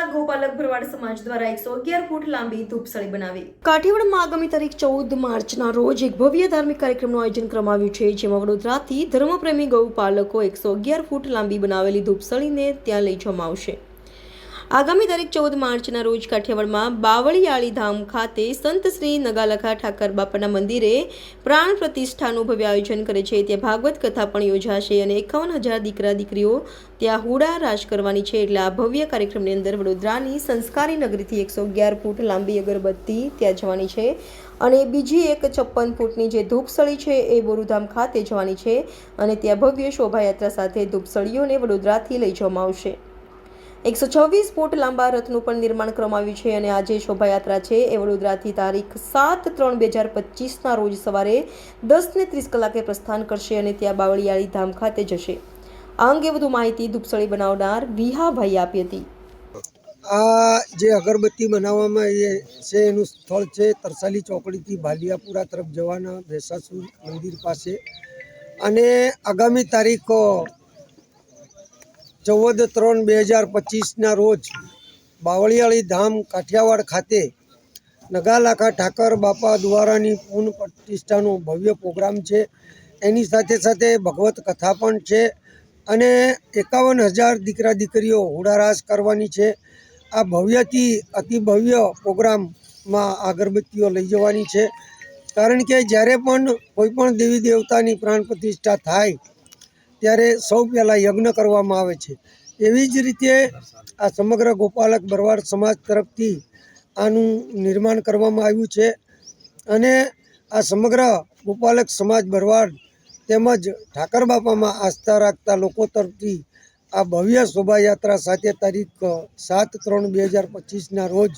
સમાજ દ્વારા એકસો અગિયાર ફૂટ લાંબી ધૂપસળી બનાવી. કાઠિયાવાડમાં આગામી તારીખ ચૌદ માર્ચના રોજ એક ભવ્ય ધાર્મિક કાર્યક્રમનું આયોજન કરવામાં આવ્યું છે, જેમાં વડોદરાથી ધર્મપ્રેમી ગૌપાલકો એકસો અગિયાર ફૂટ લાંબી બનાવેલી ધૂપસળીને ત્યાં લઈ જવામાં આવશે. આગામી તારીખ ચૌદ માર્ચના રોજ કાઠિયાવાડમાં બાવળિયાળી ધામ ખાતે સંત શ્રી નગાલખા ઠાકર બાપાના મંદિરે પ્રાણ પ્રતિષ્ઠાનું ભવ્ય આયોજન કરે છે. ત્યાં ભાગવત કથા પણ યોજાશે અને એકાવન હજાર દીકરા દીકરીઓ ત્યાં હુડા રાજ કરવાની છે એટલે આ ભવ્ય કાર્યક્રમની અંદર વડોદરાની સંસ્કારી નગરીથી એકસો અગિયાર ફૂટ લાંબી અગરબત્તી ત્યાં જવાની છે અને બીજી એક છપ્પન ફૂટની જે ધૂપસળી છે એ બોરુધામ ખાતે જવાની છે અને ત્યાં ભવ્ય શોભાયાત્રા સાથે ધૂપસળીઓને વડોદરાથી લઈ જવામાં આવશે. એકસો છવ્વીસ ફૂટ લાંબા રથનું પણ નિર્માણ કરવામાં આવ્યું છે અને આજે શોભાયાત્રા છે. એ વડોદરાથી તારીખ સાત ત્રણ બે હજાર પચીસના રોજ સવારે દસને ત્રીસ કલાકે પ્રસ્થાન કરશે અને ત્યાં બાવળિયાળી ધામ ખાતે જશે. આ અંગે વધુ માહિતી ધૂપસળી બનાવનાર વિહાભાઈ આપી હતી. આ જે અગરબત્તી બનાવવામાં છે, એનું સ્થળ છે તરસાલી ચોકડીથી ભાલિયાપુરા તરફ જવાના, ભેસાસુર મંદિર પાસે. અને આગામી તારીખ ચૌદ ત્રણ બે હજાર પચીસના રોજ બાવળિયાળી ધામ કાઠિયાવાડ ખાતે નગાલાખા ઠાકર બાપા દ્વારાની પૂર્ણ પ્રતિષ્ઠાનો ભવ્ય પ્રોગ્રામ છે. એની સાથે સાથે ભગવત કથા પણ છે અને એકાવન હજાર દીકરા દીકરીઓ હોડારાસ કરવાની છે. આ ભવ્યથી અતિ ભવ્ય પ્રોગ્રામમાં અગરબત્તીઓ લઈ જવાની છે. કારણ કે જ્યારે પણ કોઈ પણ દેવી દેવતાની પ્રાણ પ્રતિષ્ઠા થાય ત્યારે સૌ પહેલાં યજ્ઞ કરવામાં આવે છે. એવી જ રીતે આ સમગ્ર ગોપાલક બરવાડ સમાજ તરફથી આનું નિર્માણ કરવામાં આવ્યું છે અને આ સમગ્ર ગોપાલક સમાજ બરવાડ તેમજ ઠાકર બાપામાં આસ્થા રાખતા લોકો તરફથી આ ભવ્ય શોભાયાત્રા સાથે તારીખ સાત ત્રણ બે હજાર પચીસના રોજ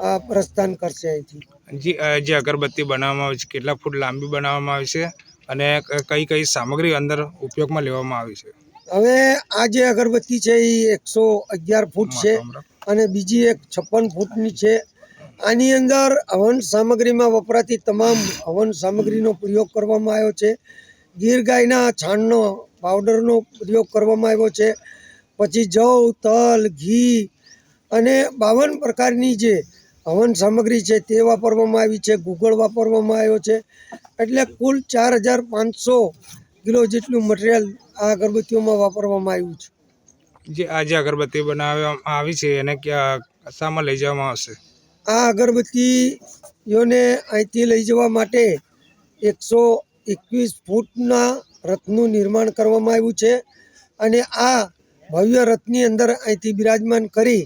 આ પ્રસ્થાન કરશે અહીંથી. જે જે અગરબત્તી બનાવવામાં આવે છે, કેટલા ફૂટ લાંબી બનાવવામાં આવે છે? અને કઈ કઈ સામગ્રી અંદર ઉપયોગમાં લેવામાં આવી છે? હવે આ જે અગરબત્તી છે એ એકસો અગિયાર ફૂટ છે અને બીજી એક છપ્પન ફૂટની છે. આની અંદર હવન સામગ્રીમાં વપરાતી તમામ હવન સામગ્રીનો પ્રયોગ કરવામાં આવ્યો છે. ગીર ગાયના છાણનો પાવડરનો પ્રયોગ કરવામાં આવ્યો છે. પછી જવ તલ ઘી અને બાવન પ્રકારની જે હવન સામગ્રી છે તે વાપરવામાં આવી છે ગુગળ વાપરવામાં આવ્યો છે. એટલે કુલ ચાર હજાર પાંચસો કિલો જેટલું મટીરિયલ આ અગરબત્તીઓમાં વાપરવામાં આવ્યું છે. જે આ જે અગરબત્તી બનાવવામાં આવી છે એને ક્યાં શામાં લઈ જવામાં આવશે? આ અગરબત્તીઓને અહીંથી લઈ જવા માટે એકસો એકવીસ ફૂટના રથનું નિર્માણ કરવામાં આવ્યું છે અને આ ભવ્ય રથની અંદર અહીંથી બિરાજમાન કરી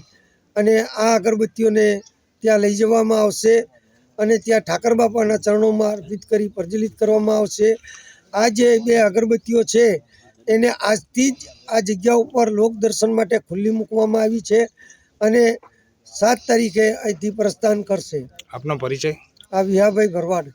અને આ અગરબત્તીઓને ત્યાં લઈ જવામાં આવશે અને ત્યાં ઠાકર બાપાના ચરણોમાં અર્પિત કરી પ્રજ્વલિત કરવામાં આવશે. આ જે બે અગરબત્તીઓ છે એને આજથી જ આ જગ્યા ઉપર લોક દર્શન માટે ખુલ્લી મૂકવામાં આવી છે અને સાત તારીખે અહીંથી પ્રસ્થાન કરશે. આપનો પરિચય? આ વિહાભાઈ ભરવાડ.